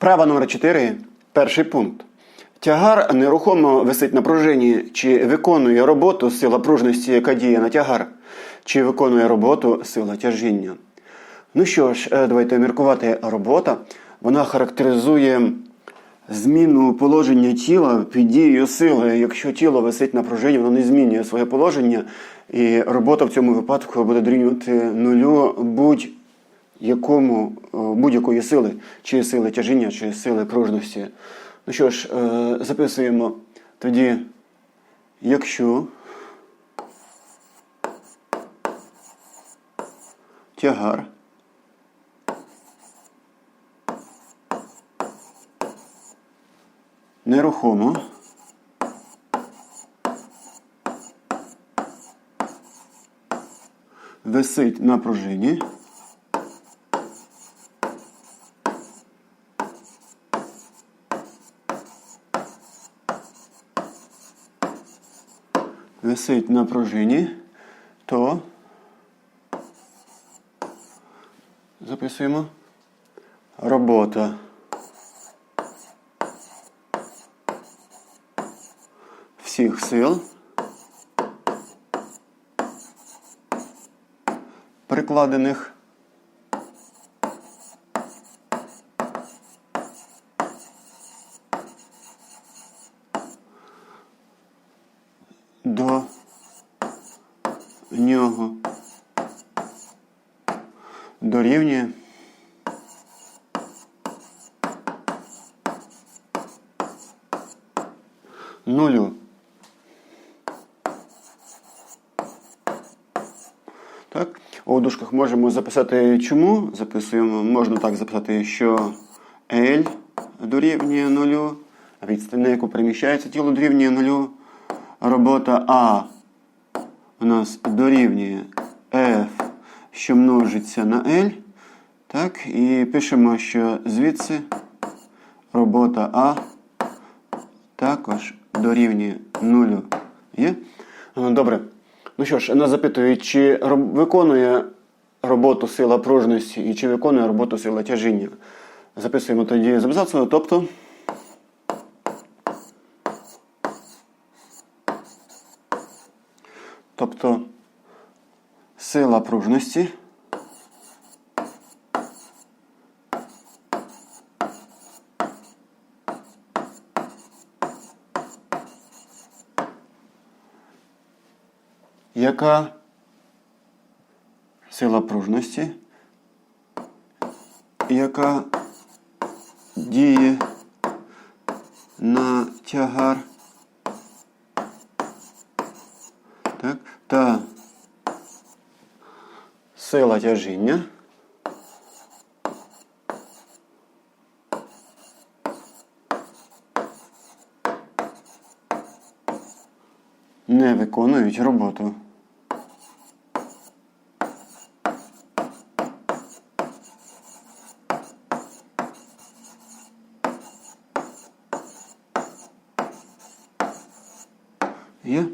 Вправа номер 4 перший пункт. Тягар нерухомо висить на пружині, чи виконує роботу сила пружності, яка діє на тягар, чи виконує роботу сила тяжіння. Ну що ж, е, давайте міркувати робота. Вона характеризує зміну положення тіла під дією сили. Якщо тіло висить на пружині, воно не змінює своє положення, і робота в цьому випадку буде дорівнювати нулю будь-якому е, будь-якої сили, чи сили тяжіння, чи сили пружності. Ну що ж, е, записуємо тоді, якщо тягар нерухомо висить на пружині. Висить на пружині, то записуємо робота. всіх сил, прикладених до нього дорівнює нулю. Так? У дужках можемо записати чому. Записуємо, можна так записати, що L дорівнює нулю, відстань, на яку переміщається тіло дорівнює нулю. Робота А у нас дорівнює F, що множиться на L. Так, І пишемо, що звідси робота А також дорівнює нулю. Є? Ну, Добре. Ну що ж, нас запитують, чи виконує роботу сила пружності і чи виконує роботу сила тяжіння. Записуємо тоді з абзацу, тобто. Тобто сила пружності. Яка сила пружності, яка діє на тягар так, та сила тяжіння. Не виконують роботу. Є?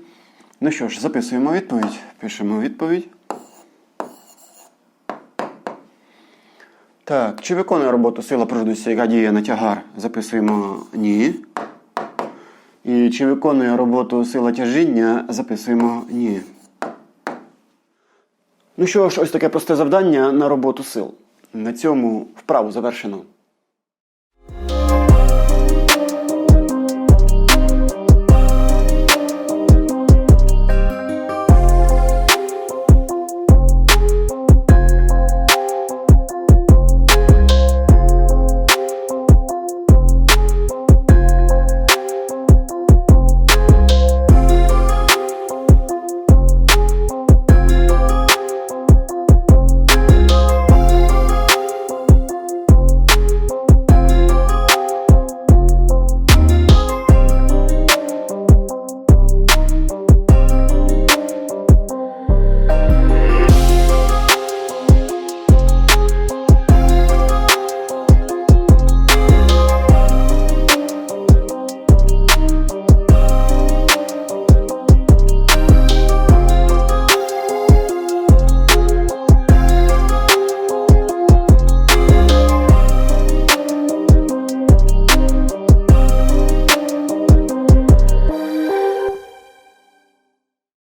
Ну що ж, записуємо відповідь. Пишемо відповідь. Так, чи виконує роботу сила пружності, яка діє на тягар? Записуємо ні. І чи виконує роботу сила тяжіння? Записуємо ні. Ну що ж, ось таке просте завдання на роботу сил. На цьому вправу завершено.